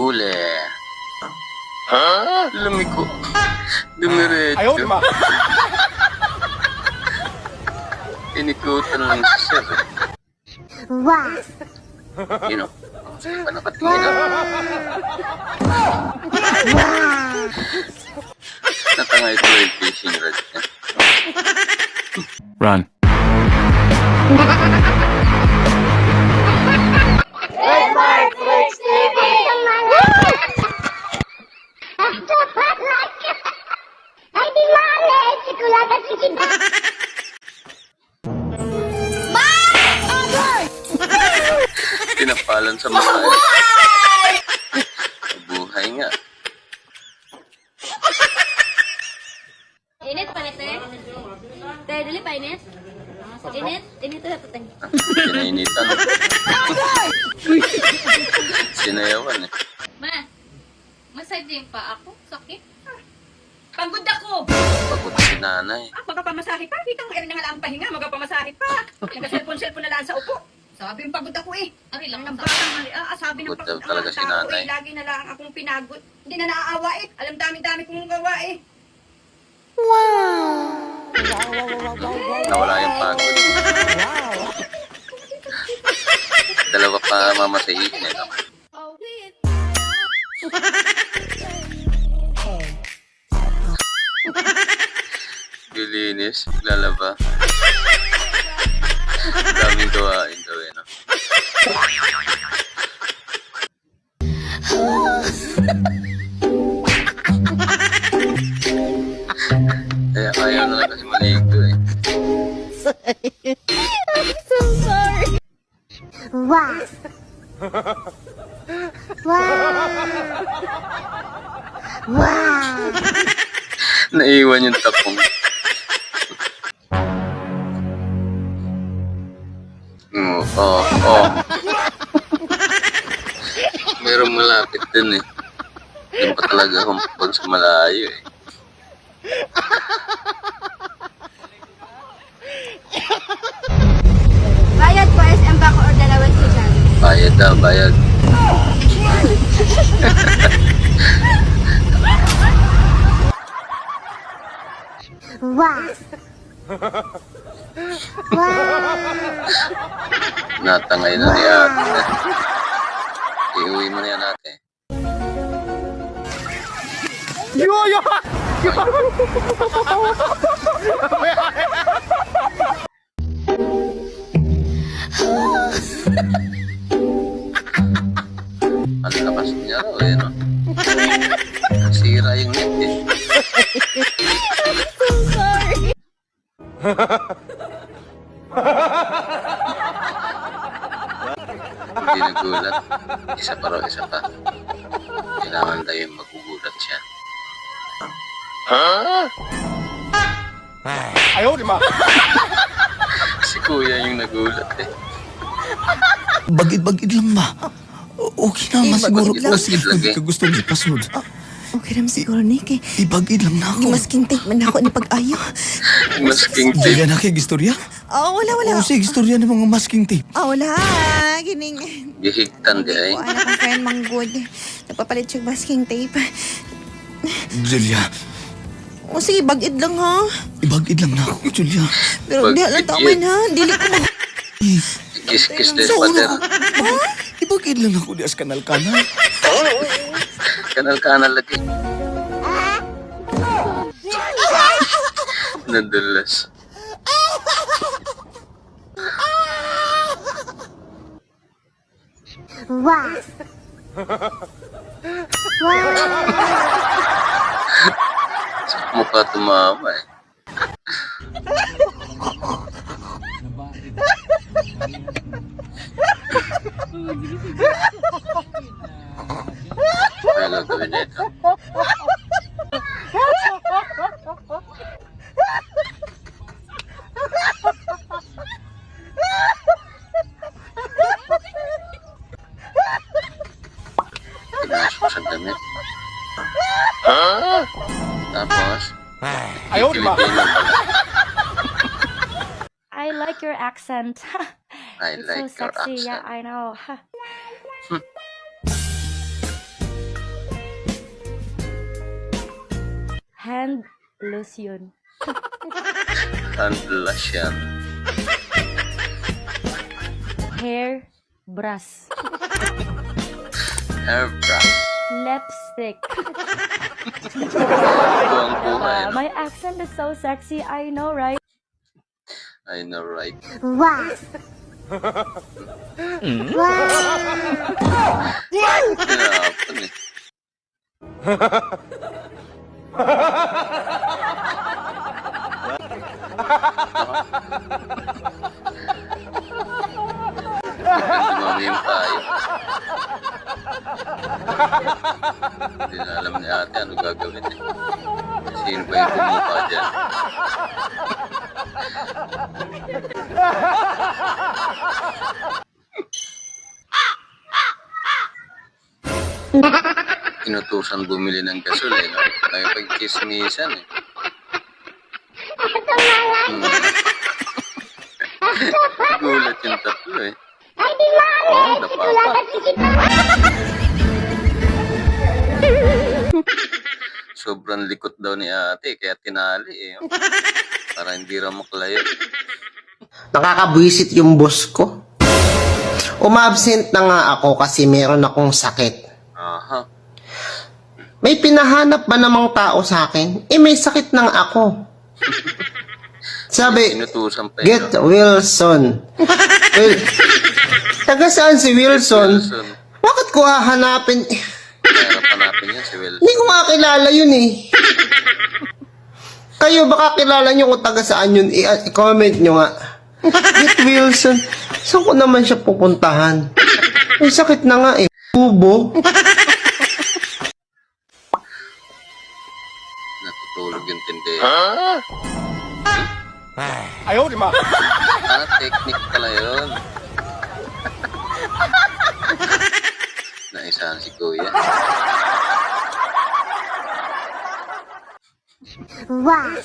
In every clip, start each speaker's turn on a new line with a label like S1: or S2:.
S1: Huli. Ha? Lumiko. Dumiretso.
S2: Ayaw, di ba?
S1: Inikutan lang siya. sir.
S3: Wow.
S1: Yun o. Saan pa nakatingin ah? Natangay ko yung fishing rod niya.
S2: Run.
S1: Tinapalan sa mukha. eh. Buhay nga.
S4: Init pa nito eh. Tayo, dali pa init. Init? Init na ito tayo.
S1: Pinainitan. Sinayawan eh.
S4: Ma, masay din pa ako. Sakit.
S5: Pagod ako!
S1: Pagod si nanay.
S5: Ah, magpapamasahe pa. Dito ang na nga lang ang pahinga, magpapamasahe pa. Nag-cellphone-cellphone na lang sa upo. Sabi yung pagod ako eh.
S4: Ari lang
S5: Ang
S4: ng
S5: batang mali. Ah, sabi ng
S1: Pagod talaga si nanay.
S5: eh. Lagi na lang akong pinagod. Hindi na naaawa eh. Alam dami-dami kong gawa eh.
S1: Nawala yung pagod. Dalawa pa mamasahihin eh. no? Bilinis, lalaba. Daming gawain daw eh, no? Kaya ayaw na lang kasi maligo eh.
S3: Wow. Wow. Wow.
S1: Naiwan yung tapong. Merong malapit dun eh. Doon pa talaga humpag sa malayo eh.
S4: Bayad po SM ba ko or dalawang sigan?
S1: Bayad daw, bayad.
S3: Wow. Wow.
S1: Natangay na ni ate. Iuwi mo na yan ate.
S2: Yo, yo!
S1: Ang lakas niya raw eh, no? Sira yung net eh. Hindi nagulat. Isa pa raw, isa pa. Kailangan tayo magugulat siya.
S2: Ayaw, di ba?
S1: Si kuya yung nagulat eh.
S6: Bagid-bagid lang ba? O- Okay na, mas siguro
S1: bagid-
S6: po
S1: bagid
S6: siya.
S1: lagi.
S6: Kung gusto niya pasod.
S7: Okay naman siguro ni kay
S6: Ibagid lang na ako.
S7: masking take man ako ni pag-ayo.
S1: Masking tape.
S6: Diyan na kay gistorya?
S7: Oh, wala wala.
S6: O sige, gistorya ng mga masking tape.
S7: Oh, wala. Gining.
S1: Gihigtan di ay.
S7: Ko anak ang friend mang good. Nagpapalit siya masking tape.
S6: Julia,
S7: O sige, bagid lang ha.
S6: ibagid lang na ako, Julia.
S7: Pero di
S1: Bagid
S7: lang taman
S1: yun.
S7: ha. Dili ko mag...
S1: Kiss-kiss din
S6: so,
S1: pater.
S6: ha? Ibagid lang ako di as kanal-kanal.
S1: Kanal-kanal lagi. Nadulas.
S3: Wow. Wow.
S1: Mukha tumama eh. Lang gawin na ito. damit. Huh? Tapos,
S2: Ayaw ba?
S8: I like your accent.
S1: I
S8: It's
S1: like
S8: so
S1: your
S8: sexy.
S1: accent.
S8: Yeah, I know. Hand lotion.
S1: And lotion.
S8: Hair brush.
S1: Hairbrush.
S8: Lipstick.
S1: Buwang buhay.
S8: Uh, my accent is so sexy, I know, right?
S1: I know, right?
S3: Wow.
S1: Hirapan eh. Hindi na alam ni ate ano gagawin eh. Sino ba yung bumuka dyan? Inutusan bumili ng gasol eh. No? Nakipagkismisan eh. Hmm. Gulat yung tatlo eh. Oh, napapa. Sobrang likot daw ni ate, kaya tinali eh. Para hindi raw maklayo.
S9: Nakakabwisit yung boss ko. Umabsent na nga ako kasi meron akong sakit.
S1: Aha.
S9: May pinahanap ba namang tao sa akin? Eh, may sakit nang ako. Sabi,
S1: Inutusan pa
S9: get. Wilson. Well, taga saan si Wilson?
S1: Wilson.
S9: Bakit ko hahanapin?
S1: Mahirap hanapin yan si Wilson.
S9: Hindi ko makakilala yun eh. Kayo baka kilala nyo kung taga saan yun. I- i-comment nyo nga. Get Wilson. Saan ko naman siya pupuntahan? May sakit na nga eh. Tubo.
S1: Natutulog yung tindera.
S2: Ayaw, di ma.
S1: Ah, technique pala yun. Naisahan si kuya.
S3: Wow.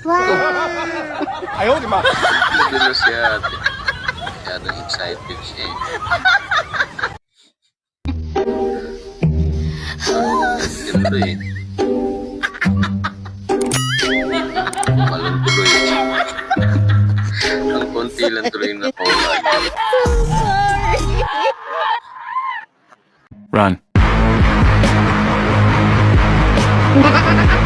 S3: Wow.
S2: Ayaw, di ma.
S1: Nagulo si ate. Masyadong excited siya eh. Ganda eh. Malong tuloy. Ang konti lang tuloy na kola.
S6: Run.